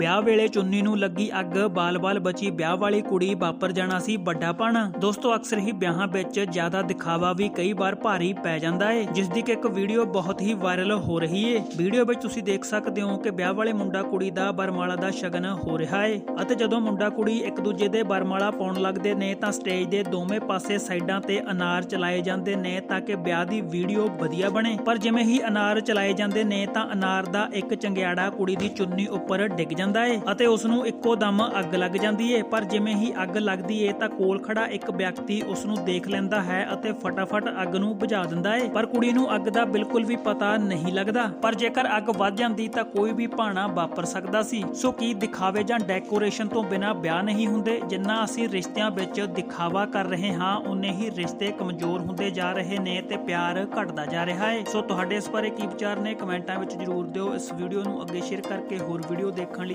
ਵਿਆਹ ਵੇਲੇ ਚੁੰਨੀ ਨੂੰ ਲੱਗੀ ਅੱਗ, ਬਾਲ-ਬਾਲ ਬਚੀ, ਵਿਆਹ ਵਾਲੀ ਕੁੜੀ ਵਾਪਰ ਜਾਣਾ ਸੀ ਵੱਡਾ ਪਾਣਾ ਦੋਸਤੋ, ਅਕਸਰ ਹੀ ਵਿਆਹਾਂ ਵਿੱਚ ਜ਼ਿਆਦਾ ਦਿਖਾਵਾ ਵੀ ਕਈ ਵਾਰ ਭਾਰੀ ਪੈ ਜਾਂਦਾ ਏ, ਜਿਸ ਦੀ ਕਿ ਇੱਕ ਵੀਡੀਓ ਬਹੁਤ ਹੀ ਵਾਇਰਲ ਹੋ ਰਹੀ ਏ। ਵੀਡੀਓ ਵਿੱਚ ਤੁਸੀਂ ਦੇਖ ਸਕਦੇ ਹੋ ਕਿ ਵਿਆਹ ਵਾਲੇ ਮੁੰਡਾ ਕੁੜੀ ਦਾ ਬਰਮਾਲਾ ਦਾ ਸ਼ਗਨ ਹੋ ਰਿਹਾ ਏ ਅਤੇ ਜਦੋਂ ਮੁੰਡਾ ਕੁੜੀ ਇੱਕ ਦੂਜੇ ਦੇ ਬਰਮਾਲਾ ਪਾਉਣ ਲੱਗਦੇ ਨੇ ਤਾਂ ਸਟੇਜ ਦੇ ਦੋਵੇਂ ਪਾਸੇ ਸਾਈਡਾਂ ਤੇ ਅਨਾਰ ਚਲਾਏ ਜਾਂਦੇ ਨੇ ਤਾਂ ਕਿ ਵਿਆਹ ਦੀ ਵੀਡੀਓ ਵਧੀਆ ਬਣੇ। ਪਰ ਜਿਵੇਂ ਹੀ ਅਨਾਰ ਚਲਾਏ ਜਾਂਦੇ ਨੇ ਤਾਂ ਅਨਾਰ ਦਾ ਇੱਕ ਚੰਗਿਆੜਾ ਕੁੜੀ ਦੀ ਚੁੰਨੀ ਉੱਪਰ ਡਿੱਗ ਜਾਂਦਾ ਏ ਅਤੇ ਉਸ ਨੂੰ ਇੱਕੋ ਦਮ ਅੱਗ ਲੱਗ ਜਾਂਦੀ ਏ। ਪਰ ਜਿਵੇਂ ਹੀ ਅੱਗ ਲੱਗਦੀ ਏ ਤਾਂ ਕੋਲ ਖੜਾ ਇੱਕ ਵਿਅਕਤੀ ਉਸ ਨੂੰ ਦੇਖ ਲੈਂਦਾ ਹੈ ਅਤੇ ਫਟਾਫਟ ਅੱਗ ਨੂੰ ਬੁਝਾ ਦਿੰਦਾ ਏ। ਪਰ ਕੁੜੀ ਨੂੰ ਅੱਗ ਦਾ ਬਿਲਕੁਲ ਵੀ ਪਤਾ ਨਹੀਂ ਲੱਗਦਾ। ਪਰ ਜੇਕਰ ਅੱਗ ਵੱਧ ਜਾਂਦੀ ਤਾਂ ਕੋਈ ਵੀ ਭਾਣਾ ਵਾਪਰ ਸਕਦਾ ਸੀ। ਸੋ ਕੀ ਦਿਖਾਵੇ ਜਾਂ ਡੈਕੋਰੇਸ਼ਨ ਤੋਂ ਬਿਨਾ ਵਿਆਹ ਨਹੀਂ ਹੁੰਦੇ? ਜਿੰਨਾ ਅਸੀਂ ਰਿਸ਼ਤਿਆਂ ਵਿੱਚ ਦਿਖਾਵਾ ਕਰ ਰਹੇ ਹਾਂ, ਉਨੇ ਹੀ ਰਿਸ਼ਤੇ ਕਮਜ਼ੋਰ ਹੁੰਦੇ ਜਾ ਰਹੇ ਨੇ ਤੇ ਪਿਆਰ ਘਟਦਾ ਜਾ ਰਿਹਾ ਹੈ ਸੋ ਤੁਹਾਡੇ ਇਸ ਬਾਰੇ ਕੀ ਵਿਚਾਰ ਨੇ? ਕਮੈਂਟਾਂ ਵਿੱਚ ਜਰੂਰ ਦਿਓ। ਇਸ ਵੀਡੀਓ ਨੂੰ ਅੱਗੇ ਸ਼ੇਅਰ ਕਰਕੇ ਹੋਰ ਵੀਡੀਓ ਦੇਖਣ ਲਈ